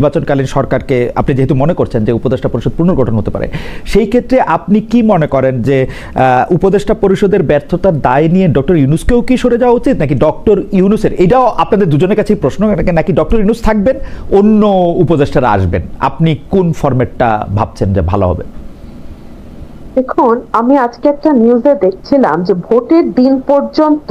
নির্বাচনকালীন সরকারকে আপনি যেহেতু মনে করছেন যে উপদেষ্টা পরিষদ পুনর্গঠন হতে পারে, সেই ক্ষেত্রে আপনি কি মনে করেন যে উপদেষ্টা পরিষদের ব্যর্থতার দায় নিয়ে ডক্টর ইউনুসকেও কি সরে যাওয়া উচিত, নাকি ডক্টর ইউনুসের? এটাও আপনাদের দুজনের কাছেই প্রশ্ন নাকি ডক্টর ইউনুস থাকবেন, অন্য উপদেষ্টারা আসবেন? আপনি কোন ফরম্যাটটা ভাবছেন যে ভালো হবে? দেখুন, আমি আজকে একটা নিউজে দেখছিলাম যে ভোটের দিন পর্যন্ত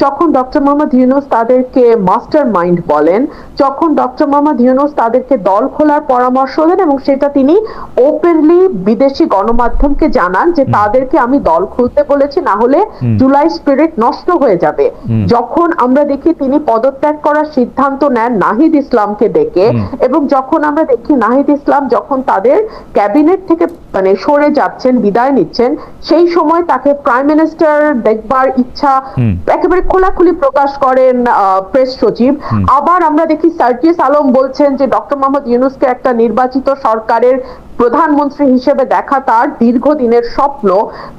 যখন ডক্টর মোহাম্মদ ইউনুস তাদেরকে মাস্টার মাইন্ড বলেন যখন ডক্টর মোহাম্মদ ইউনুস তাদেরকে দল খোলার পরামর্শ দেন এবং সেটা তিনি ওপেনলি বিদেশি গণমাধ্যমকে জানান যে তাদেরকে আমি দল খুলতে বলেছি না হলে জুলাই স্পিরিট নষ্ট হয়ে যাবে। যখন আমরা দেখি তিনি পদত্যাগ করার সিদ্ধান্ত নেন নাহিদ ইসলামকে ডেকে এবং যখন আমরা দেখি নাহিদ ইসলাম যখন তাদের ক্যাবিনেট থেকে মানে সরে যাচ্ছেন বিদায় নিচ্ছেন সেই সময় তাকে প্রাইম মিনিস্টার দেখবার ইচ্ছা একেবারে খোলাখুলি প্রকাশ করেন প্রেস সচিব। আবার আমরা দেখি সার্জিস আলম বলছেন যে ডক্টর মোহাম্মদ ইউনুসকে একটা নির্বাচিত সরকারের প্রধানমন্ত্রী হিসেবে দেখা তার দীর্ঘদিনের স্বপ্ন।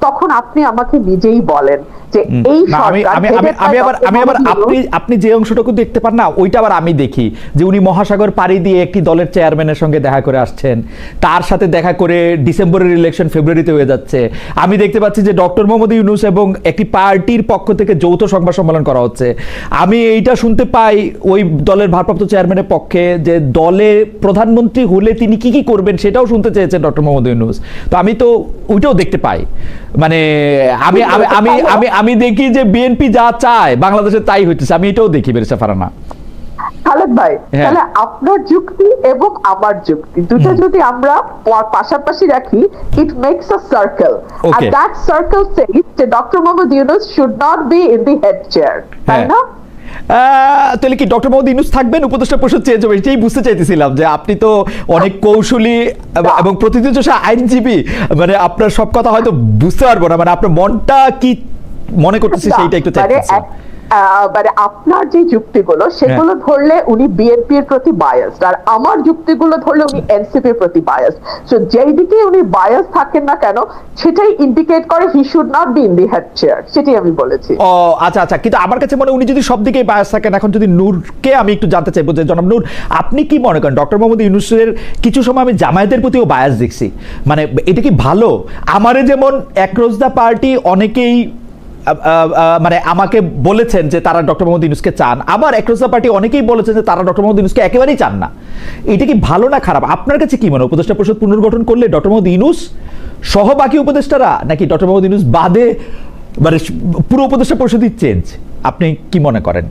তখন আপনি আমাকে নিজেই বলেন যে এই সরকার আমি আমি headed by আমি আবার আমি আবার আপনি আপনি যে অংশটুকু দেখতে পান না ওইটা আবার আমি দেখি। যে উনি মহাসাগর পাড়ি দিয়ে একটি দলের চেয়ারম্যানের সঙ্গে দেখা করে আসছেন। তার সাথে দেখা করে ডিসেম্বরের ইলেকশন ফেব্রুয়ারিতে হয়ে যাচ্ছে। আমি দেখতে পাচ্ছি যে ডক্টর মোহাম্মদ ইউনুস এবং একটি পার্টির পক্ষ থেকে যৌথ সংবাদ সম্মেলন করা হচ্ছে। আমি এইটা শুনতে পাই ওই দলের ভারপ্রাপ্ত চেয়ারম্যানের পক্ষে যে দলে প্রধানমন্ত্রী হলে তিনি কি কি করবেন সেটাও শুনতে চেয়েছেন ডক্টর মোহাম্মদ ইউনুস। তো আমি তো ওইটাও দেখতে পাই। মানে আমি আমি আমি আমি দেখি যে বিএনপি যা চায় বাংলাদেশে তাই হইতেছে। আমি এটাও দেখি বেরেসা ফারানা। খালেদ ভাই হ্যাঁ। তাহলে আপনার যুক্তি এবং আমার যুক্তি দুটো যদি আমরা পাশাপাশি রাখি ইট মেক্স আ সার্কেল আর দ্যাট সার্কেল সেইজ যে doctor Mohammad Yunus should not be in the head chair তাই হ্যাঁ। না? তাহলে কি ডক্টর মোহাম্মদ ইউনুস থাকবেন? উপদেষ্টা পরিষদ চেঞ্জ হবে এটাই বুঝতে চাইতেছিলাম যে আপনি তো অনেক কৌশলী এবং- প্রতিনিধিত্বশীল আইনজীবী মানে আপনার সব কথা হয়তো বুঝতে পারব না মানে আপনার মনটা কি মনে করতেছে সেইটা একটু মানে চাইতেছি। মানে আপনার যে যুক্তিগুলো সেগুলো হ্যাঁ। ধরলে উনি বিএনপির প্রতি বায়াসড আর আমার যুক্তিগুলো ধরলে উনি এনসিপির প্রতি বায়াসড সো যেই দিকে উনি বায়াস থাকেন না কেন সেটাই ইন্ডিকেট করে he should not be in the head chair সেটাই আমি বলেছি। ও আচ্ছা আচ্ছা কিন্তু আমার কাছে মনে উনি যদি সব দিকেই বায়াস থাকেন এখন যদি নূরকে আমি একটু জানতে চাইব যে জনাব নূর আপনি কি মনে করেন? ডক্টর মোহাম্মদ ইউনুসের কিছু সময় আমি জামায়াতের প্রতিও বায়াস দেখছি। মানে এটা কি ভালো? আমারে যেমন একরোজ দা পার্টি অনেকেই মানে আমাকে বলেছেন যে তারা ডক্টর মোহাম্মদ ইউনুসকে চান। আবার একরোজ পার্টি অনেকেই বলেছেন যে তারা ডক্টর মোহাম্মদ ইউনুসকে একেবারেই চান না। এটা কি ভালো না খারাপ? আপনার কাছে কি মনে উপদেষ্টা পরিষদ পুনর্গঠন করলে ডক্টর মোহাম্মদ ইউনুস সহ বাকি উপদেষ্টারা নাকি ডক্টর মোহাম্মদ ইউনুস বাদে মানে পুরো উপদেষ্টা পরিষদই চেঞ্জ আপনি কি মনে করেন?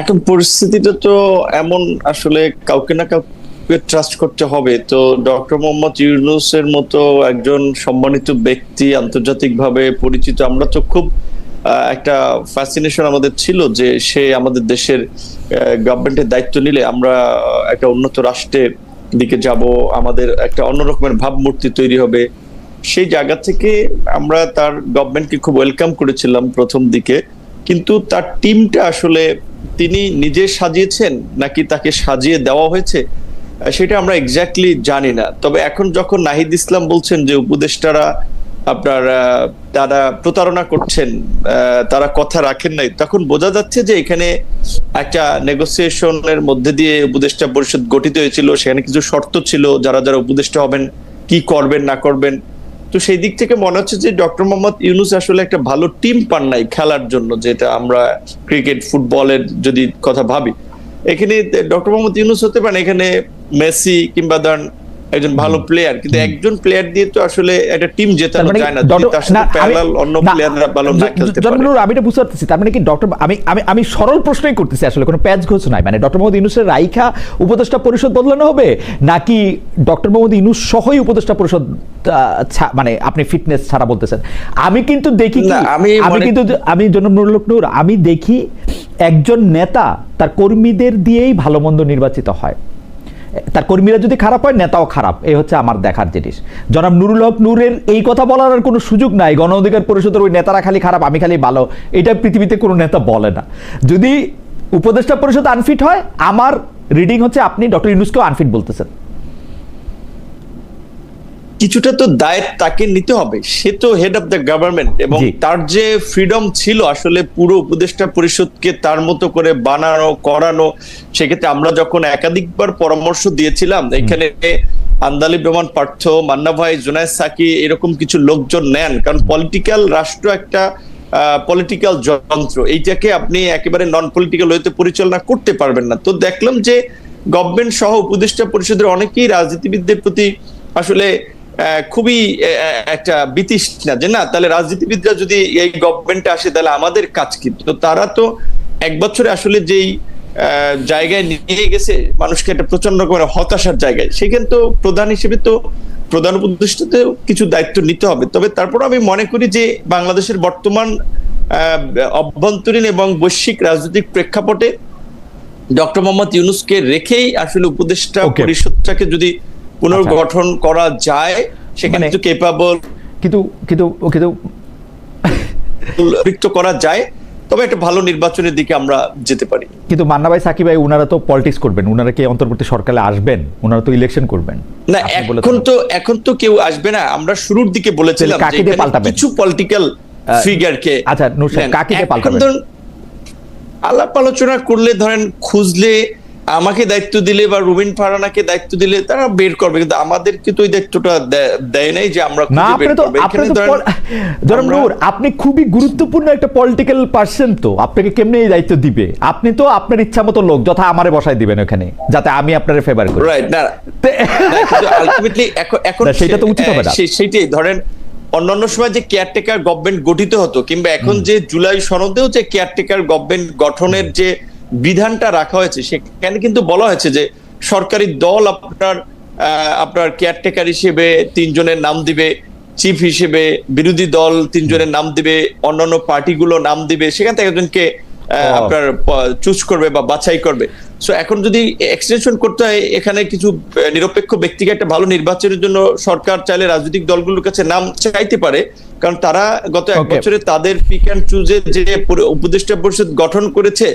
এখন পরিস্থিতিটা তো এমন আসলে কাউকে না কাউকে ট্রাস্ট করতে হবে। তো ডক্টর মোহাম্মদ ইউনুসের মতো একজন সম্মানিত ব্যক্তি আন্তর্জাতিকভাবে পরিচিত, আমরা তো খুব একটা ফ্যাসিনেশন আমাদের ছিল যে সে আমাদের দেশের গভর্নমেন্টের দায়িত্ব নিলে আমরা একটা উন্নত রাষ্ট্রের দিকে যাব, আমাদের একটা অন্য রকমের ভাবমূর্তি তৈরি হবে। সেই জায়গা থেকে আমরা তার গভর্নমেন্টকে খুব ওয়েলকাম করেছিলাম প্রথম দিকে। কিন্তু তার টিমটা আসলে তিনি নিজে সাজিয়েছেন নাকি তাকে সাজিয়ে দেওয়া হয়েছে? সেটা আমরা এক্স্যাক্টলি জানি না। তবে এখন যখন নাহিদ ইসলাম বলছেন যে উপদেষ্টারা আপনার তারা প্রতারণা করছেন তারা কথা রাখেন নাই, তখন বোঝা যাচ্ছে যে এখানে একটা নেগোসিয়েশনের মধ্যে দিয়ে উপদেষ্টা পরিষদ গঠিত হয়েছিল, সেখানে কিছু শর্ত ছিল, যারা যারা উপদেষ্টা হবেন, কি করবেন, না করবেন। তো সেই দিক থেকে মনে হচ্ছে যে ডক্টর মোহাম্মদ ইউনুস আসলে একটা ভালো টিম পান নাই খেলার জন্য, যেটা আমরা ক্রিকেট ফুটবলের যদি কথা ভাবি। এখানে ডক্টর মোহাম্মদ ইউনুস হতে পারেন এখানে মেসি কিংবা ধরেন একজন ভালো প্লেয়ার কিন্তু একজন প্লেয়ার দিয়ে তো আসলে একটা টিম জেতানো মানে যায় না। প্যারালাল অন্য প্লেয়াররা ভালো না খেলতে পারে। আমি এটা বুঝতে পারতেছি। তার মানে কি ডক্টর আমি আমি আমি সরল প্রশ্নই করতেছি আসলে কোনো প্যাচ ঘোষ নাই। মানে ডক্টর মোহাম্মদ ইউনুসের রাইখা উপদেষ্টা পরিষদ বদলানো হবে নাকি ডক্টর মোহাম্মদ ইউনুস সহই উপদেষ্টা পরিষদ মানে আপনি ফিটনেস ছাড়া বলতেছেন? আমি কিন্তু দেখি আমি আমি কিন্তু আমি নূর আমি দেখি একজন নেতা তার কর্মীদের দিয়েই ভালো মন্দ নির্বাচিত হয়। তার কর্মীরা যদি খারাপ হয়, নেতাও খারাপ। এই হচ্ছে আমার দেখার জিনিস। জনাব নুরুল হক নূরের এই কথা বলার আর কোনো সুযোগ নাই। গণ অধিকার পরিষদের ওই নেতারা খালি খারাপ, আমি খালি ভালো। এটা পৃথিবীতে কোনো নেতা বলে না। যদি উপদেষ্টা পরিষদ আনফিট হয়, আমার রিডিং হচ্ছে আপনি ডক্টর ইউনুসকেও আনফিট বলতেছেন। কিছুটা তো দায় তাকে নিতে হবে। সে তো হেড অফ দ্য গভর্নমেন্ট এবং তার যে ফ্রিডম ছিল আসলে পুরো উপদেষ্টা পরিষদকে তার মতো করে বানানো করানো সেক্ষেত্রে আমরা যখন একাধিকবার পরামর্শ দিয়েছিলাম এখানে আন্দালিব রহমান পার্থ মান্না ভাই জুনায়দ সাকি এরকম কিছু লোকজন নেন। কারণ পলিটিক্যাল রাষ্ট্র একটা পলিটিক্যাল যন্ত্র। এইটাকে আপনি একেবারে নন পলিটিক্যাল হইতে পরিচালনা করতে পারবেন না। তো দেখলাম যে গভর্নমেন্ট সহ উপদেষ্টা পরিষদের অনেকেই রাজনীতিবিদদের প্রতি আসলে খুবই একটা বিতৃষ্ণা যে না তাহলে রাজনীতিবিদরা যদি এই গভর্নমেন্টে আসে তাহলে আমাদের কাজ কি তো তারা তো এক বছরে আসলে যেই জায়গায় নিয়ে গেছে মানুষকে একটা প্রচণ্ড করে হতাশার জায়গায় সেখানে তো প্রধান হিসেবে তো প্রধান উপদেষ্টাতেও কিছু দায়িত্ব নিতে হবে তবে তারপর আমি মনে করি যে বাংলাদেশের বর্তমান অভ্যন্তরীণ এবং বৈশ্বিক রাজনৈতিক প্রেক্ষাপটে ডক্টর মোহাম্মদ ইউনুসকে রেখেই আসলে উপদেষ্টা. পরিষদটাকে যদি পুনর্গঠন করা যায় সেখানে মানে- তো কেপাবল কিন্তু কিন্তু কিন্তু রিক্ত করা যায় তবে একটা ভালো নির্বাচনের দিকে আমরা যেতে পারি। কিন্তু মান্না ভাই সাকিব ভাই ওনারা তো পলিটিক্স করবেন ওনারা কি অন্তর্বর্তী সরকারে আসবেন? ওনারা তো ইলেকশন করবেন। না এখন তো এখন তো কেউ আসবে না। আমরা শুরুর দিকে বলেছিলাম কাকে যে দিয়ে পাল্টাবেন? কিছু পলিটিক্যাল ফিগারকে আচ্ছা, নূর সাহেব, কাকে দিয়ে পাল্টাবেন? আলাপ আলোচনা করলে ধরেন খুঁজলে আমাকে দায়িত্ব দিলে বা রুবিন ফারানাকে দায়িত্ব দিলে তারা বের করবে কিন্তু আমাদেরকে তো ওই দায়িত্বটা দেয় নাই যে আমরা না বের আপনি তো আপনি তো ধরেন নূর আপনি খুবই গুরুত্বপূর্ণ একটা পলিটিক্যাল পার্সন তো। আপনাকে কেমনে এই দায়িত্ব দিবে? আপনি তো আপনার ইচ্ছা মতো লোক যথা আমারে বসায় দিবেন ওখানে যাতে আমি আপনার ফেভার করি। রাইট না। আলটিমেটলি এখন সেটা তো উচিত হবে না। সে- সে- ধরেন অন্যান্য সময় যে কেয়ারটেকার গভর্নমেন্ট গঠিত হতো কিংবা এখন যে জুলাই সনদেও যে কেয়ারটেকার গভর্নমেন্ট গঠনের যে বিধানটা রাখা হয়েছে সেখানে কিন্তু বলা হয়েছে যে সরকারি দল আপনার আপনার কেয়ারটেকার হিসেবে তিনজনের নাম দিবে চিফ হিসেবে বিরোধী দল তিনজনের নাম দিবে অন্যান্য পার্টিগুলো নাম দিবে সেখান থেকে একজনকে আপনার চুজ করবে বা বাছাই করবে। সো এখন যদি এক্সটেনশন করতে হয় এখানে কিছু নিরপেক্ষ ব্যক্তিকে একটা ভালো নির্বাচনের জন্য সরকার চাইলে রাজনৈতিক দলগুলোর কাছে নাম চাইতে পারে কারণ তারা গত এক বছরে তাদের পিক অ্যান্ড চুজে যে উপদেষ্টা পরিষদ গঠন করেছে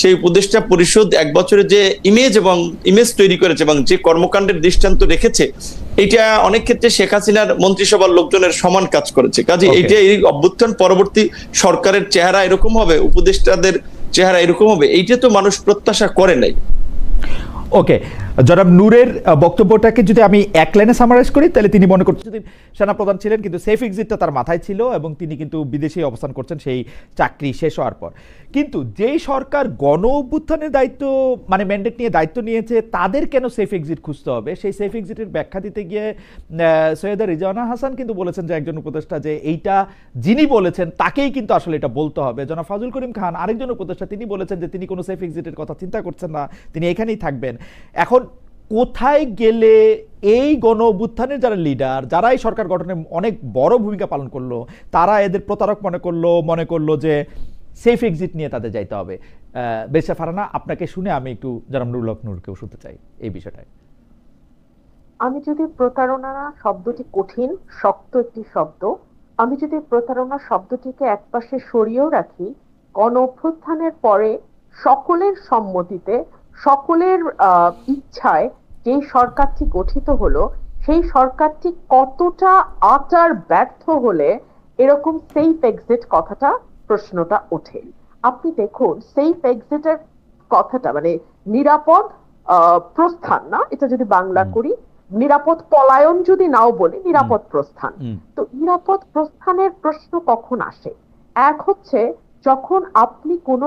সেই উপদেষ্টা পরিষদ এক বছরে যে ইমেজ এবং ইমেজ তৈরি করেছে এবং যে কর্মকাণ্ডের দৃষ্টান্ত রেখেছে এটা অনেক ক্ষেত্রে শেখ হাসিনার মন্ত্রিসভার লোকজনের সমান কাজ করেছে। কাজে. এইটা এই অভ্যুত্থান পরবর্তী সরকারের চেহারা এরকম হবে উপদেষ্টাদের চেহারা এরকম হবে এইটা তো মানুষ প্রত্যাশা করে নাই। ওকে জনাব নূরের বক্তব্যটাকে যদি আমি এক লাইনে সামারাইজ করি, তাহলে তিনি মনে করছেন সেনাপ্রধান ছিলেন, কিন্তু সেফ এক্সিটটা তার মাথায় ছিল এবং তিনি কিন্তু বিদেশে অবস্থান করছেন, সেই চাকরি শেষ হওয়ার পর। কিন্তু যেই সরকার গণ অভ্যুত্থানের দায়িত্ব মানে ম্যান্ডেট নিয়ে দায়িত্ব নিয়েছে, তাদের কেন সেফ এক্সিট খুঁজতে হবে? সেই সেফ এক্সিটের ব্যাখ্যা দিতে গিয়ে সৈয়দা রিজানা হাসান কিন্তু বলেছেন যে একজন উপদেষ্টা যে এইটা যিনি বলেছেন, তাকেই কিন্তু আসলে এটা বলতে হবে। জনাব ফাজুল করিম খান, আরেকজন উপদেষ্টা, তিনি বলেছেন যে তিনি কোনো সেফ এক্সিটের কথা চিন্তা করছেন না, তিনি এখানেই থাকবেন। এখন কোথায় গেলে এই গণ যারা লিডার যারা এই সরকার গঠনে অনেক বড় ভূমিকা পালন করল, তারা এদের প্রতারক মনে করল মনে করল যে সেফ এক্সিট নিয়ে তাদের যাইতে হবে। বেশা ফারানা, আপনাকে শুনে আমি একটু নুরুল হক শুনতে চাই এই বিষয়টায়। আমি যদি প্রতারণা শব্দটি কঠিন, শক্ত একটি শব্দ, আমি যদি প্রতারণা শব্দটিকে একপাশে সরিয়েও রাখি গণ অভ্যুত্থানের পরে সকলের সম্মতিতে, সকলের ইচ্ছায় যে সরকারটি গঠিত হলো সেই সরকারটি কতটা আচার ব্যর্থ হলে এরকম সেফ এক্সিট কথাটা প্রশ্নটা ওঠে। আপনি দেখুন সেফ এক্সিটের কথাটা মানে নিরাপদ প্রস্থান না এটা যদি বাংলা করি নিরাপদ পলায়ন যদি নাও বলি নিরাপদ প্রস্থান। তো নিরাপদ প্রস্থানের প্রশ্ন কখন আসে? এক হচ্ছে যখন আপনি কোনো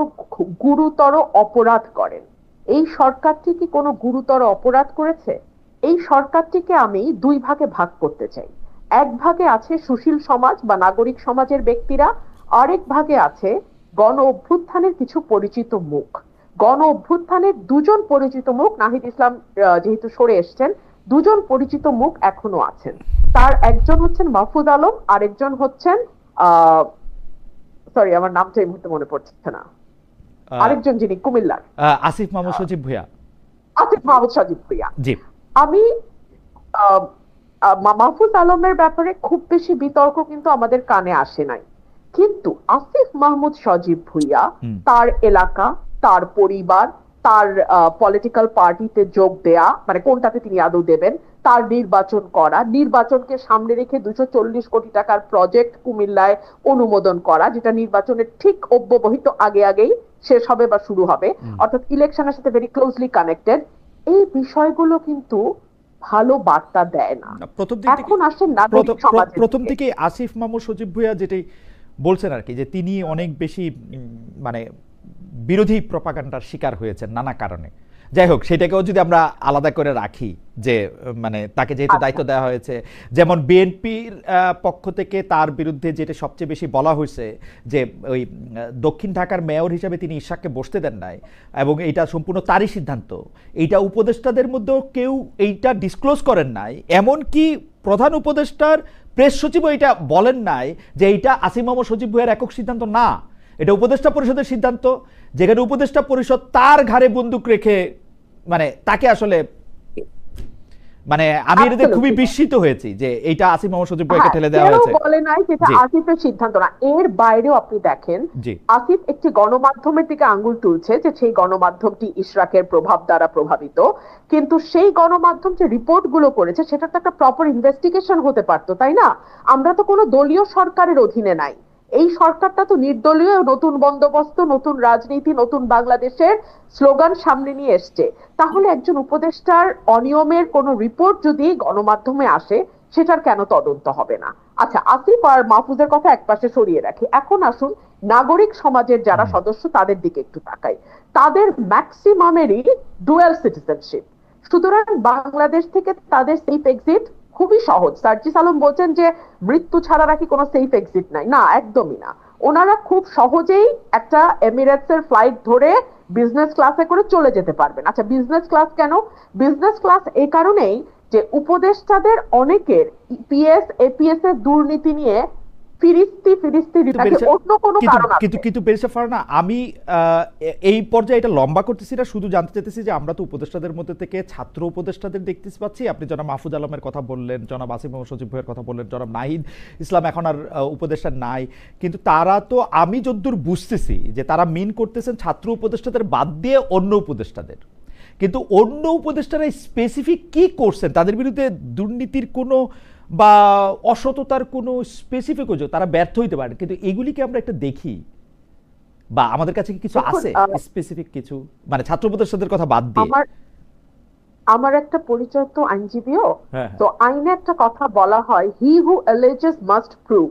গুরুতর অপরাধ করেন এই সরকারটি কি কোনো গুরুতর অপরাধ করেছে? এই সরকারটিকে আমি দুই ভাগে ভাগ করতে চাই। এক ভাগে আছে সুশীল সমাজ বা নাগরিক সমাজের ব্যক্তিরা, আরেক ভাগে আছে গণ অভ্যুত্থানের কিছু পরিচিত মুখ। গণ অভ্যুত্থানের দুজন পরিচিত মুখ, নাহিদ ইসলাম যেহেতু সরে এসছেন, দুজন পরিচিত মুখ এখনও আছেন। তার একজন হচ্ছেন মাহফুদ আলম, আরেকজন হচ্ছেন সরি আমার নামটা এই মুহূর্তে মনে পড়ছে না। আরেকজন যিনি কুমিল্লার। আসিফ মাহমুদ সজীব ভুয়া আসিফ মাহমুদ সজিব ভুইয়া জি। আমি মাহফুজ আলমের ব্যাপারে খুব বেশি বিতর্ক কিন্তু আমাদের কানে আসে নাই। কিন্তু আসিফ মাহমুদ সজীব ভুইয়া তার এলাকা তার পরিবার তার পলিটিক্যাল পার্টিতে যোগ দেয়া মানে কোনটাতে তিনি আদৌ দেবেন তার নির্বাচন করা। নির্বাচনকে সামনে রেখে দুশো চল্লিশ কোটি টাকার প্রজেক্ট কুমিল্লায় অনুমোদন করা যেটা নির্বাচনের ঠিক অব্যবহিত আগে আগেই শেষ হবে বা শুরু হবে। অর্থাৎ ইলেকশনের সাথে ভেরি ক্লোজলি কানেক্টেড এই বিষয়গুলো কিন্তু ভালো বার্তা দেয় না। প্রথম এখন আসেন নাগরিক প্রথম- প্রথম থেকে আসিফ মাহমুদ সজীব ভুইয়া যেটি বলছেন আর কি যে তিনি অনেক বেশি মানে বিরোধী প্রপাগান্ডার শিকার হয়েছেন নানা কারণে। যাই হোক সেটাকেও যদি আমরা আলাদা করে রাখি যে মানে তাকে যেহেতু আচ্ছা। দায়িত্ব দেওয়া হয়েছে যেমন বিএনপির পক্ষ থেকে তার বিরুদ্ধে যেটা সবচেয়ে বেশি বলা হয়েছে যে ওই দক্ষিণ ঢাকার মেয়র হিসাবে তিনি ইশাককে বসতে দেন নাই এবং এটা সম্পূর্ণ তারই সিদ্ধান্ত এইটা উপদেষ্টাদের মধ্যেও কেউ এইটা ডিসক্লোজ করেন নাই এমনকি প্রধান উপদেষ্টার প্রেস সচিবও এটা বলেন নাই যে এইটা আসিম মোহাম্মদ সজীব ভুইয়ার একক সিদ্ধান্ত না এটা উপদেষ্টা পরিষদের সিদ্ধান্ত যেখানে উপদেষ্টা পরিষদ তার ঘাড়ে বন্দুক রেখে মানে তাকে আসলে মানে আমি এটাতে খুবই বিস্মিত হয়েছি যে এইটা আসিম মোহাম্মদ সজীব ভুইয়াকে হ্যাঁ, ঠেলে দেওয়া হয়েছে। বলে নাই যেটা আসিফের সিদ্ধান্ত না। এর বাইরেও আপনি দেখেন আসিফ একটি গণমাধ্যমের দিকে আঙ্গুল তুলছে যে সেই গণমাধ্যমটি ইশরাকের প্রভাব দ্বারা প্রভাবিত কিন্তু সেই গণমাধ্যম যে রিপোর্টগুলো করেছে সেটা তো একটা প্রপার ইনভেস্টিগেশন হতে পারতো তাই না? আমরা তো কোনো দলীয় সরকারের অধীনে নাই। এই সরকারটা তো নির্দলীয় নতুন বন্দোবস্ত নতুন রাজনীতি নতুন বাংলাদেশের স্লোগান সামনে নিয়ে এসছে। তাহলে একজন উপদেষ্টার অনিয়মের কোনো রিপোর্ট যদি গণমাধ্যমে আসে সেটার কেন তদন্ত হবে না? আচ্ছা আসিফ আর মাহফুজের কথা একপাশে সরিয়ে রাখি। এখন আসুন নাগরিক সমাজের যারা সদস্য তাদের দিকে একটু তাকাই। তাদের ম্যাক্সিমামেরই ডুয়েল সিটিজেনশিপ সুতরাং বাংলাদেশ থেকে তাদের সেফ এক্সিট খুবই সহজ। সার্জিস আলম বলছেন যে, মৃত্যু ছাড়া নাকি কোনো সেফ এক্সিট নাই। না, একদমই না। ওনারা খুব সহজেই একটা এমিরেটস এর ফ্লাইট ধরে বিজনেস ক্লাসে করে চলে যেতে পারবেন। আচ্ছা বিজনেস ক্লাস কেন? বিজনেস ক্লাস এই কারণেই যে, উপদেষ্টাদের অনেকের পিএস এপিএস এর দুর্নীতি নিয়ে ফিরিস্তি ফিরিস্তি অন্য কোনো কিন্তু- কারণ কিন্তু বেরিসা ফারহানা আমি এই পর্যায়ে এটা লম্বা করতেছি না শুধু জানতে চাইতেছি যে আমরা তো উপদেষ্টাদের মধ্যে থেকে ছাত্র উপদেষ্টাদের দেখতে পাচ্ছি। আপনি জনাব মাহফুজ আলমের কথা বললেন জনাব আসিম সজীব ভাইয়ের কথা বললেন জনাব নাহিদ ইসলাম এখন আর উপদেষ্টা নাই। কিন্তু তারা তো আমি যদ্দূর বুঝতেছি যে তারা মিন করতেছেন ছাত্র উপদেষ্টাদের বাদ দিয়ে অন্য উপদেষ্টাদের। কিন্তু অন্য উপদেষ্টারা স্পেসিফিক কি করছেন তাদের বিরুদ্ধে দুর্নীতির কোনো বা অসততার কোনো স্পেসিফিক অভিযোগ তারা ব্যর্থ হইতে পারে কিন্তু এগুলিকে আমরা একটা দেখি বা আমাদের কাছে কি কিছু আছে? স্পেসিফিক কিছু? মানে ছাত্র উপদেষ্টাদের কথা বাদ দিয়ে। আমার একটা পরিচয় তো আইনজীবীও। হ্যাঁ, তো আইনে একটা কথা বলা হয় হি হু অ্যালেজেস মাস্ট প্রুভ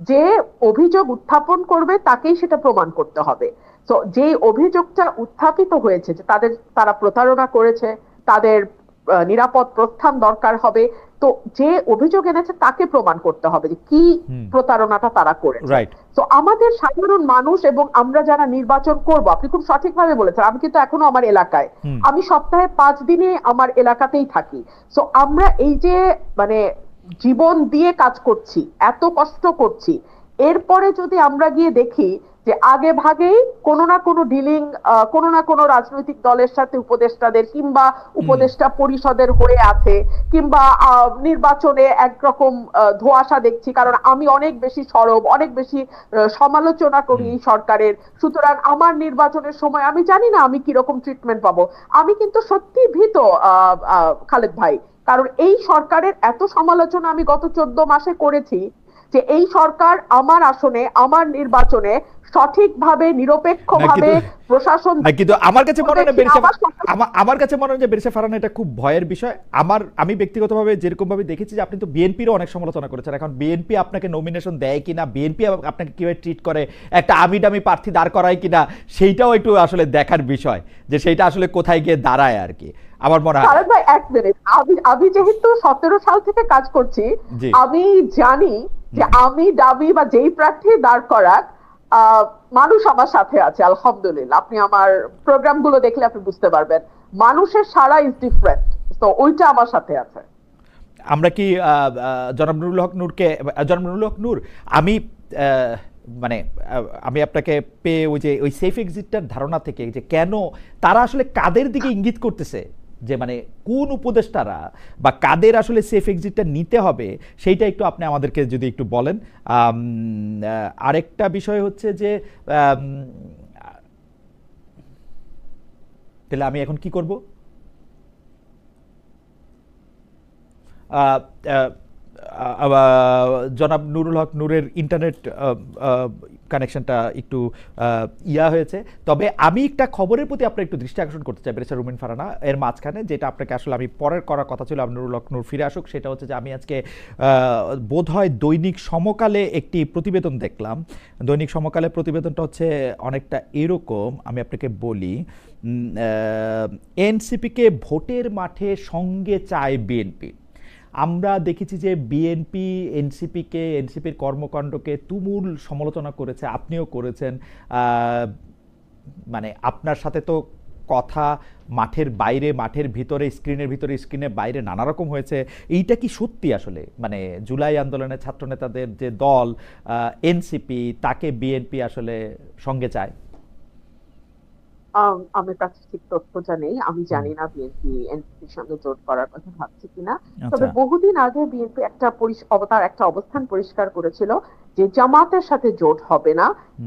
যে অভিযোগ উত্থাপন করবে তাকেই সেটা প্রমাণ করতে হবে। তো যে অভিযোগটা উত্থাপিত হয়েছে যে তাদের তারা প্রতারণা করেছে তাদের নিরাপদ প্রস্থান দরকার হবে তো যে অভিযোগ এনেছে তাকে প্রমাণ করতে হবে যে কি প্রতারণাটা তারা করেছে। তো আমাদের সাধারণ মানুষ এবং আমরা যারা নির্বাচন করব আপনি খুব সঠিকভাবে বলেছেন আমি কিন্তু এখনও আমার এলাকায়। আমি সপ্তাহে পাঁচ দিনে আমার এলাকাতেই থাকি। তো আমরা এই যে মানে জীবন দিয়ে কাজ করছি এত কষ্ট করছি এরপরে যদি আমরা গিয়ে দেখি যে আগে ভাগেই কোনো না কোনো ডিলিং কোনো না কোনো রাজনৈতিক দলের সাথে উপদেষ্টাদের কিংবা উপদেষ্টা পরিষদের হয়ে আছে কিংবা নির্বাচনে একরকম ধোঁয়াশা দেখছি। কারণ আমি অনেক বেশি সরব অনেক বেশি সমালোচনা করি এই সরকারের। সুতরাং আমার নির্বাচনের সময় আমি জানি না আমি কীরকম ট্রিটমেন্ট পাবো। আমি কিন্তু সত্যি ভীত আহ, আহ, খালেদ ভাই। কারণ এই সরকারের এত সমালোচনা আমি গত চোদ্দ মাসে করেছি যে এই সরকার আমার আসনে আমার নির্বাচনে সঠিকভাবে নিরপেক্ষভাবে প্রশাসন কিন্তু আমার কাছে মনে হয় বেরসা আমার কাছে মনে হয় যে বেরসা ফারানা এটা খুব ভয়ের বিষয়। আমার আমি ব্যক্তিগতভাবে যেরকম ভাবে দেখেছি যে আপনি তো বিএনপিরও অনেক সমালোচনা করেছেন। এখন বিএনপি আপনাকে নমিনেশন দেয় কিনা বিএনপি আপনাকে কীভাবে ট্রিট করে একটা আমি ডামি প্রার্থী দাঁড় করায় কিনা সেইটাও একটু আসলে দেখার বিষয় যে সেইটা আসলে কোথায় গিয়ে দাঁড়ায় আর কি। আমার মনে হয় ভাই এক মিনিট আমি আমি যেহেতু সতেরো সাল থেকে কাজ করছি। আমি জানি যে আমি দাবি বা যেই প্রার্থী দাঁড় করাক মানুষ আমার সাথে আছে, আলহামদুলিল্লাহ। আপনি আমার প্রোগ্রামগুলো দেখলে আপনি বুঝতে পারবেন। মানুষের সারা ইজ ডিফারেন্ট তো ওইটা আমার সাথে আছে। আমরা কি জনাব নুরুল হক নূরকে জনাব নুরুল হক নূর, আমি মানে আমি আপনাকে পেয়ে ওই যে, ওই সেফ এক্সিটটার ধারণা থেকে যে কেন তারা আসলে কাদের দিকে ইঙ্গিত করতেছে? যে মানে কোন উপদেষ্টারা বা কাদের আসলে সেফ এক্সিটটা নিতে হবে, সেইটা একটু আপনি আমাদেরকে যদি একটু বলেন। আরেকটা বিষয় হচ্ছে যে তাহলে আমি এখন কি করব? জনাব নুরুল হক নূরের ইন্টারনেট কানেকশনটা একটু ইয়া হয়েছে। তবে আমি একটা খবরের প্রতি আপনার একটু দৃষ্টি আকর্ষণ করতে চাই বেরেসা রুমিন ফারানা, এর মাঝখানে, যেটা আপনাকে আসলে আমি পরের করার কথা ছিল আমি নুরুল হক নূর ফিরে আসুক, সেটা হচ্ছে যে আমি আজকে বোধ হয় দৈনিক সমকালে একটি প্রতিবেদন দেখলাম। দৈনিক সমকালে প্রতিবেদনটা হচ্ছে অনেকটা এরকম, আমি আপনাকে বলি এনসিপিকে ভোটের মাঠে সঙ্গে চায় বিএনপি। আমরা দেখেছি যে বিএনপি এনসিপিকে এনসিপির কর্মকাণ্ডকে তুমুল সমালোচনা করেছে, আপনিও করেছেন। মানে আপনার সাথে তো কথা মাঠের বাইরে, মাঠের ভিতরে, স্ক্রিনের ভিতরে স্ক্রিনের বাইরে নানা রকম হয়েছে। এইটা কি সত্যি আসলে? মানে জুলাই আন্দোলনের ছাত্রনেতাদের যে দল এনসিপি তাকে বিএনপি আসলে সঙ্গে চায়? আমার কাছে ঠিক তথ্যটা নেই আমি জানি না বিএনপি এনসিপির সঙ্গে জোট করার কথা ভাবছে কিনা। তবে আচ্ছা বহুদিন আগে বিএনপি একটা অবতার একটা অবস্থান পরিষ্কার করেছিল যে জামাতের সাথে জোট হবে না।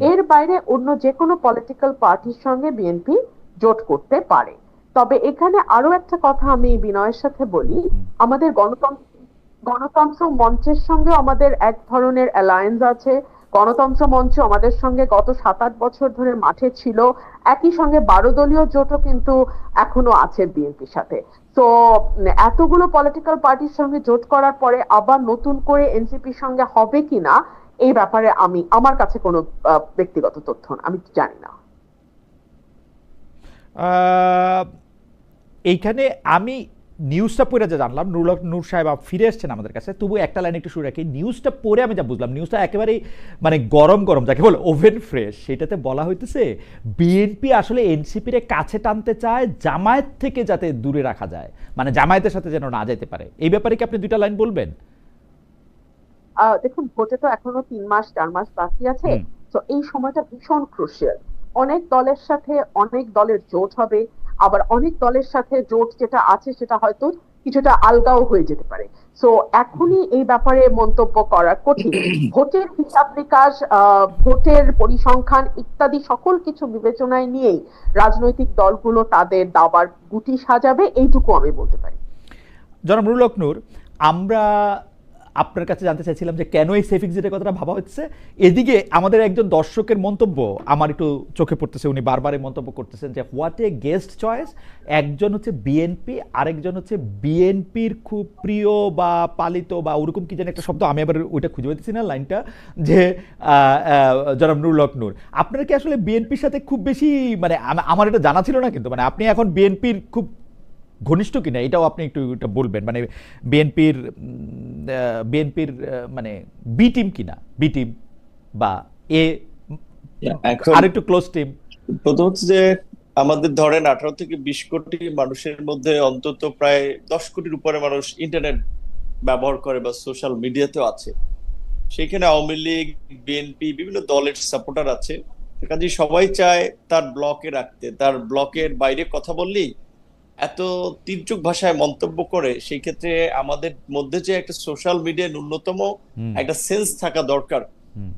এর বাইরে অন্য যে কোনো পলিটিক্যাল পার্টির সঙ্গে বিএনপি জোট করতে পারে। তবে এখানে আরও একটা কথা আমি বিনয়ের সাথে বলি। আমাদের গণতন্ত্র গণতন্ত্র মঞ্চের সঙ্গে আমাদের এক ধরনের অ্যালায়েন্স আছে। গণতন্ত্র মঞ্চ আমাদের সঙ্গে গত সাত আট বছর ধরে মাঠে ছিল। একই সঙ্গে বারো দলীয় জোটও কিন্তু এখনও আছে বিএনপির সাথে। তো এতগুলো পলিটিক্যাল পার্টির সঙ্গে জোট করার পরে আবার নতুন করে এনসিপির সঙ্গে হবে কিনা, এই ব্যাপারে আমি, আমার কাছে কোনো ব্যক্তিগত তথ্য আমি জানি না। এইখানে আমি নিউজটা পড়ে যা জানলাম হক নূর সাহেব ফিরে এসছেন আমাদের কাছে। তবু একটা লাইন একটু শুরু রাখি নিউজটা পড়ে আমি যা বুঝলাম নিউজটা একেবারেই মানে গরম গরম যাকে বলে ওভেন ফ্রেশ সেটাতে বলা হইতেছে বিএনপি আসলে এনসিপির কাছে টানতে চায় জামায়াত থেকে যাতে দূরে রাখা যায় মানে জামায়াতের সাথে যেন না যেতে পারে। এই ব্যাপারে কি আপনি দুইটা লাইন বলবেন? আহ, দেখুন ভোটে তো এখনও তিন মাস চার মাস বাকি আছে তো এই সময়টা ভীষণ ক্রুশিয়াল অনেক দলের সাথে অনেক দলের জোট হবে আবার অনেক দলের সাথে জোট যেটা আছে সেটা হয়তো কিছুটা আলগাও হয়ে যেতে পারে। তো এখনই এই ব্যাপারে মন্তব্য করা কঠিন। ভোটের হিসাব নিকাশ ভোটের পরিসংখ্যান ইত্যাদি সকল কিছু বিবেচনায় নিয়েই রাজনৈতিক দলগুলো তাদের দাবার গুটি সাজাবে এইটুকু আমি বলতে পারি। জনাব নূর আমরা আপনার কাছে জানতে চাইছিলাম যে কেন এই সেফ এক্সিটের কথাটা ভাবা হচ্ছে? এদিকে আমাদের একজন দর্শকের মন্তব্য আমার একটু চোখে পড়তেছে, উনি বারবার মন্তব্য করতেছেন যে হোয়াট এ গেস্ট চয়েস একজন হচ্ছে বিএনপি আরেকজন হচ্ছে বিএনপির খুব প্রিয় বা পালিত বা ওরকম কি যেন একটা শব্দ, আমি আবার ওইটা খুঁজে পেতেছি না লাইনটা, যে জনাব নুরুল হক নূর। আপনার কি আসলে বিএনপির সাথে খুব বেশি মানে আমার এটা জানা ছিল না কিন্তু মানে আপনি এখন বিএনপির খুব ঘনিষ্ঠ কিনা এটাও আপনি একটু এটা বলবেন। মানে বিএনপির বিএনপির মানে বি টিম কিনা? বি টিম বা এ এখন আর একটু ক্লোজ টিম। প্রথম হচ্ছে যে আমাদের ধরেন আঠারো থেকে বিশ কোটি মানুষের মধ্যে অন্তত প্রায় দশ কোটির উপরে মানুষ ইন্টারনেট ব্যবহার করে বা সোশ্যাল মিডিয়াতেও আছে। সেখানে আওয়ামী লীগ বিএনপি বিভিন্ন দলের সাপোর্টার আছে। কাজে সবাই চায় তার ব্লকে রাখতে। তার ব্লকের বাইরে কথা বললেই এত তীর্যক ভাষায় মন্তব্য করে সেই ক্ষেত্রে আমাদের মধ্যে যে একটা সোশ্যাল মিডিয়া ন্যূনতম একটা সেন্স থাকা দরকার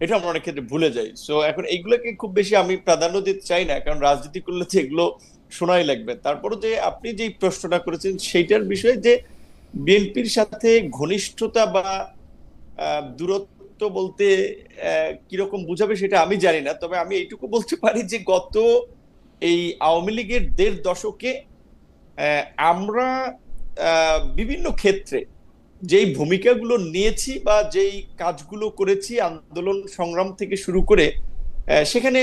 এটা আমরা অনেক ক্ষেত্রে ভুলে যাই। সো এখন এইগুলোকে খুব বেশি আমি প্রাধান্য দিতে চাই না কারণ রাজনীতি করলে তো এগুলো শোনাই লাগবে। তারপরে যে আপনি যে প্রশ্নটা করেছেন সেইটার বিষয়ে যে বিএনপির সাথে ঘনিষ্ঠতা বা দূরত্ব বলতে কীরকম বুঝাবে সেটা আমি জানি না। তবে আমি এইটুকু বলতে পারি যে গত এই আওয়ামী লীগের দেড় দশকে আমরা বিভিন্ন ক্ষেত্রে যেই ভূমিকাগুলো নিয়েছি বা যেই কাজগুলো করেছি আন্দোলন সংগ্রাম থেকে শুরু করে সেখানে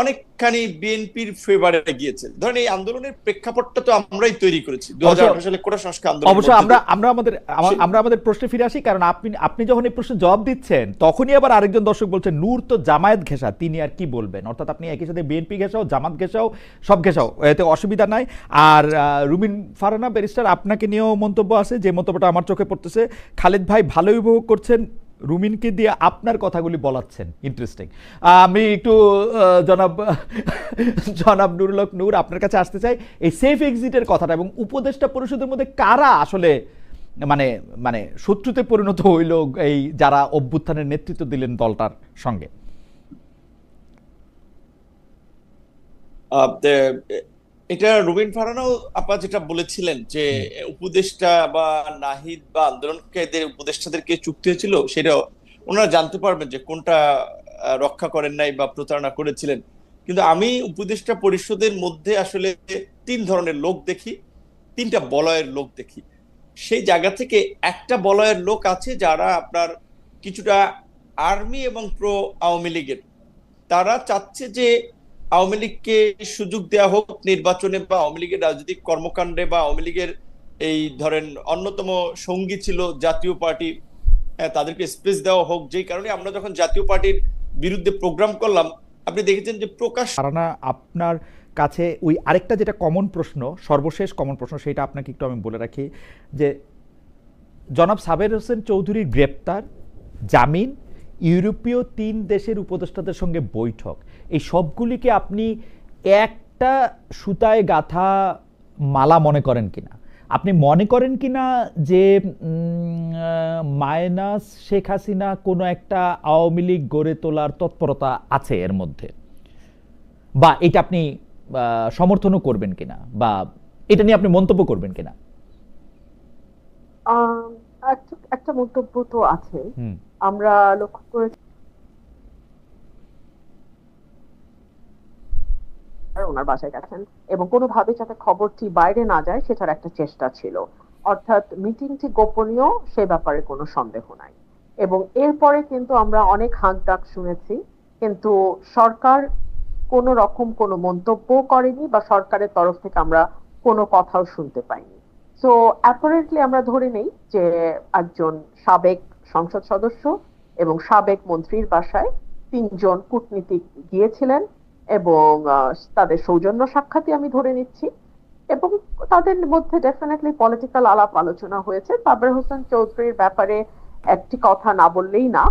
অনেকখানি বিএনপির ফেভারে গিয়েছে। ধরেন এই আন্দোলনের প্রেক্ষাপটটা তো আমরাই তৈরি করেছি দু সালে কোটা সংস্কার আন্দোলন অবশ্য আমরা আমরা আমাদের আমরা আমাদের প্রশ্নে ফিরে আসি কারণ আপনি আপনি যখন এই প্রশ্নের জবাব দিচ্ছেন তখনই আবার আরেকজন দর্শক বলছেন নূর তো জামায়াত ঘেঁষা তিনি আর কি বলবেন? অর্থাৎ আপনি একই সাথে বিএনপি ঘেঁষাও জামাত ঘেঁষাও সব ঘেঁষাও এতে অসুবিধা নাই। আর রুমিন ফারানা ব্যারিস্টার আপনাকে নিয়েও মন্তব্য আছে যে মন্তব্যটা আমার চোখে পড়তেছে খালেদ ভাই ভালোই উপভোগ করছেন রুমিনকে দিয়ে আপনার কথাগুলি বলাচ্ছেন। ইন্টারেস্টিং আমি একটু জনাব জনাব নুরুলক নূর আপনার কাছে আসতে চাই। এই সেফ এক্সিটের কথাটা এবং উপদেষ্টা পরিষদের মধ্যে কারা আসলে মানে মানে শত্রুতে পরিণত হইল এই যারা অভ্যুত্থানের নেতৃত্ব দিলেন দলটার সঙ্গে? এটা রুবিন ফারানাও আপা যেটা বলেছিলেন যে উপদেষ্টা বা নাহিদ বা আন্দোলনকারীদের উপদেষ্টাদেরকে চুক্তি হয়েছিল সেটা ওনারা জানতে পারবেন যে কোনটা রক্ষা করেন নাই বা প্রতারণা করেছিলেন। কিন্তু আমি উপদেষ্টা পরিষদের মধ্যে আসলে তিন ধরনের লোক দেখি তিনটা বলয়ের লোক দেখি। সেই জায়গা থেকে একটা বলয়ের লোক আছে যারা আপনার কিছুটা আর্মি এবং প্রো আওয়ামী লীগের। তারা চাচ্ছে যে আওয়ামী লীগকে সুযোগ দেওয়া হোক নির্বাচনে বা আওয়ামী লীগের রাজনৈতিক কর্মকাণ্ডে বা আওয়ামী লীগের এই ধরেন অন্যতম সঙ্গী ছিল জাতীয় পার্টি হ্যাঁ, তাদেরকে স্পেস দেওয়া হোক যেই কারণে আমরা যখন জাতীয় পার্টির বিরুদ্ধে প্রোগ্রাম করলাম আপনি দেখেছেন যে প্রকাশ কারণ আপনার কাছে ওই আরেকটা যেটা কমন প্রশ্ন সর্বশেষ কমন প্রশ্ন সেটা আপনাকে একটু আমি বলে রাখি যে জনাব সাবের হোসেন চৌধুরীর গ্রেপ্তার জামিন ইউরোপীয় তিন দেশের উপদেষ্টাদের সঙ্গে বৈঠক। এই সবগুলিকে আপনি একটা সুতায় গাথা মালা মনে করেন কিনা? আপনি মনে করেন কিনা যে মায়নাস শেখ হাসিনা কোনো একটা আওয়ামী লীগ গড়ে তোলার তৎপরতা আছে এর মধ্যে? বা এটা আপনি সমর্থনও করবেন কিনা? বা এটা নিয়ে আপনি মন্তব্য করবেন কিনা? একটা মন্তব্য তো আছে। আমরা লক্ষ্য করেছি ওনার বাসায় গেছেন। এবং কোনোভাবে যাতে খবরটি বাইরে না যায়, সেটার একটা চেষ্টা ছিল। অর্থাৎ মিটিংটি গোপনীয়, সে ব্যাপারে কোনো সন্দেহ নাই। এবং এরপরে কিন্তু আমরা অনেক হাঁক ডাক শুনেছি, কিন্তু সরকার কোনো রকম কোনো মন্তব্য করেনি বা সরকারের তরফ থেকে আমরা কোনো কথাও শুনতে পাইনি। সো অ্যাপারেন্টলি আমরা ধরে নেই যে একজন সাবেক সংসদ সদস্য এবং সাবেক মন্ত্রীর বাসায় তিনজন কূটনীতিক গিয়েছিলেন। এবং তাদের সৌজন্য সাক্ষাৎই আমি ধরে নিচ্ছি। এবং তাদের মধ্যে ডেফিনেটলি পলিটিক্যাল আলাপ আলোচনা হয়েছে। সাবের হোসেন চৌধুরীর ব্যাপারে একটি কথা না বললেই না।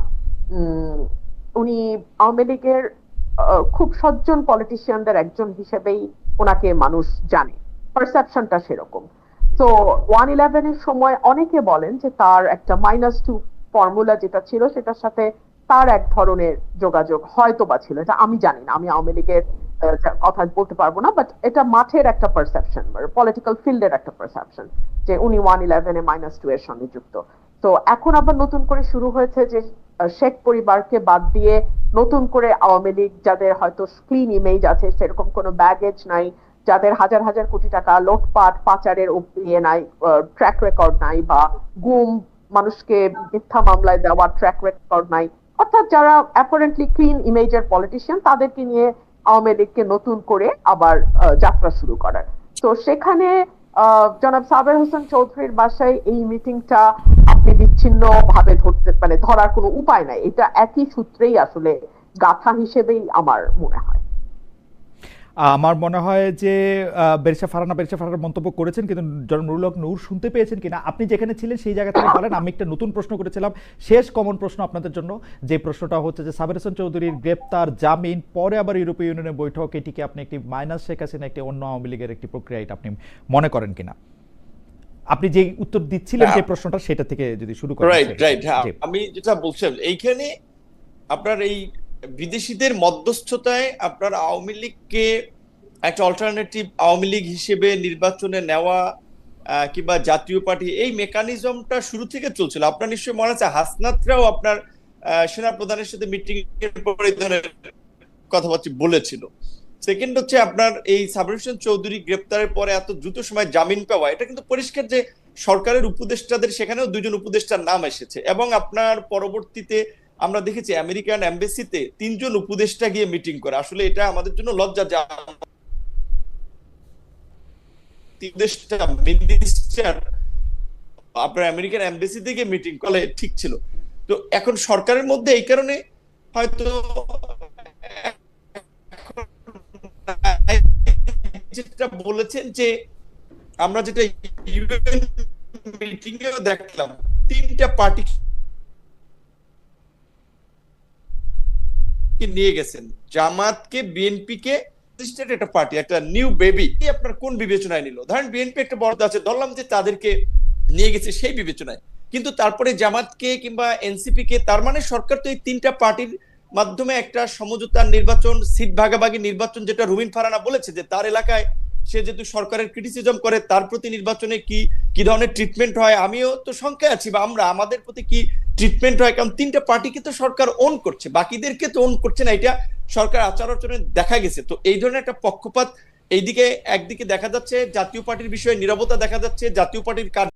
উনি আওয়ামী লীগের খুব সজ্জন পলিটিশিয়ানদের একজন হিসেবেই ওনাকে মানুষ জানে। পারসেপশনটা সেরকম। তো ওয়ান ইলেভেনের সময় অনেকে বলেন যে তার একটা মাইনাস টু ফর্মুলা যেটা ছিল, সেটার সাথে তার এক ধরনের যোগাযোগ হয়তো বা ছিল, এটা আমি জানি না, আমি আওয়ামী লীগের কথা বলতে পারব না বাট এটা মাঠের একটা পারসেপশন পলিটিক্যাল ফিল্ডের একটা পারসেপশন যে উনি ওয়ান ইলেভেনে মাইনাস টু এর সঙ্গে যুক্ত। তো এখন আবার নতুন করে শুরু হয়েছে যে শেখ পরিবারকে বাদ দিয়ে নতুন করে আওয়ামী লীগ যাদের হয়তো ক্লিন ইমেজ আছে, সেরকম কোনো ব্যাগেজ নাই, যাদের হাজার হাজার কোটি টাকা লোটপাট, পাচারের ইয়ে নাই ট্র্যাক রেকর্ড নাই বা গুম মানুষকে মিথ্যা মামলায় দেওয়ার ট্র্যাক রেকর্ড নাই অর্থাৎ যারা অ্যাপারেন্টলি ক্লিন ইমেজের পলিটিশিয়ান তাদেরকে নিয়ে আওয়ামী লীগকে নতুন করে আবার যাত্রা শুরু করার। তো সেখানে জনাব সাবের হোসেন চৌধুরীর বাসায় এই মিটিংটা আপনি বিচ্ছিন্ন ভাবে ধরতে মানে ধরার কোনো উপায় নাই। এটা একই সূত্রেই আসলে গাথা হিসেবেই আমার মনে হয়। আমার মনে হয় যে বেরসা ফারানা বেরসা ফারানা মন্তব্য করেছেন কিন্তু জন নুরুল হক নূর শুনতে পেয়েছেন কিনা? আপনি যেখানে ছিলেন সেই জায়গা থেকে বলেন আমি একটা নতুন প্রশ্ন করেছিলাম শেষ কমন প্রশ্ন আপনাদের জন্য। যে প্রশ্নটা হচ্ছে যে সাবের হোসেন চৌধুরীর গ্রেপ্তার জামিন পরে আবার ইউরোপীয় ইউনিয়নের বৈঠক এটিকে আপনি একটি মাইনাস শেখ হাসিনা একটি অন্য আওয়ামী লীগের একটি প্রক্রিয়া এটা আপনি মনে করেন কিনা? আপনি যে উত্তর দিচ্ছিলেন যে প্রশ্নটা সেটা থেকে যদি শুরু করেন রাইট রাইট হ্যাঁ আমি যেটা বলছিলাম এইখানে আপনার এই বিদেশিদের মধ্যস্থতায় আপনার আওয়ামী লীগকে একটা অল্টারনেটিভ আওয়ামী লীগ হিসেবে নির্বাচনে নেওয়া কিংবা জাতীয় পার্টি এই মেকানিজমটা শুরু থেকে চলছিল। আপনার নিশ্চয়ই মনে আছে হাসনাতরাও আপনার আহ, সেনাপ্রধানের সাথে মিটিং এর পরে ধরনের কথাবার্তা বলেছিল। সেকেন্ড হচ্ছে আপনার এই সাবর হোসেন চৌধুরী গ্রেপ্তারের পরে এত দ্রুত সময় জামিন পাওয়া এটা কিন্তু পরিষ্কার যে সরকারের উপদেষ্টাদের সেখানেও দুজন উপদেষ্টার নাম এসেছে। এবং আপনার পরবর্তীতে আমরা দেখেছি আমেরিকান এমবেসিতে তিনজন উপদেষ্টা গিয়ে মিটিং করে। আসলে এটা আমাদের জন্য লজ্জা যে উপদেষ্টা মিনিস্টার আপনার আমেরিকান এমবেসি থেকে মিটিং করলে ঠিক ছিল। তো এখন সরকারের মধ্যে এই কারণে হয়তো যেটা বলেছেন যে আমরা যেটা মিটিং দেখলাম, তিনটা পার্টি নিয়ে গেছেন। জামাতকে বিএনপি কে একটা পার্টি, একটা নিউ বেবি। আপনার কোন বিবেচনায় নিল? ধরেন বিএনপি একটা বড় আছে, ধরলাম যে তাদেরকে নিয়ে গেছে সেই বিবেচনায়। কিন্তু তারপরে জামাতকে কিংবা এনসিপি কে তার মানে সরকার তো এই তিনটা পার্টির মাধ্যমে একটা সমঝোতার নির্বাচন, সিট ভাগাভাগি নির্বাচন, যেটা রুবিন ফারানা বলেছে যে তার এলাকায় সে যেহেতু সরকারের ক্রিটিসিজম করে, তার প্রতি নির্বাচনে কি কি ধরনের ট্রিটমেন্ট হয়? আমিও তো শঙ্কায় আছি বা আমরা, আমাদের প্রতি কি ট্রিটমেন্ট হয়? কারণ তিনটা পার্টিকে তো সরকার ওন করছে, বাকিদেরকে তো ওন করছে না, এটা সরকার আচার আচরণে দেখা গেছে। তো এই ধরনের একটা পক্ষপাত, এইদিকে একদিকে দেখা যাচ্ছে জাতীয় পার্টির বিষয়ে নিরবতা দেখা যাচ্ছে, জাতীয় পার্টির কার্য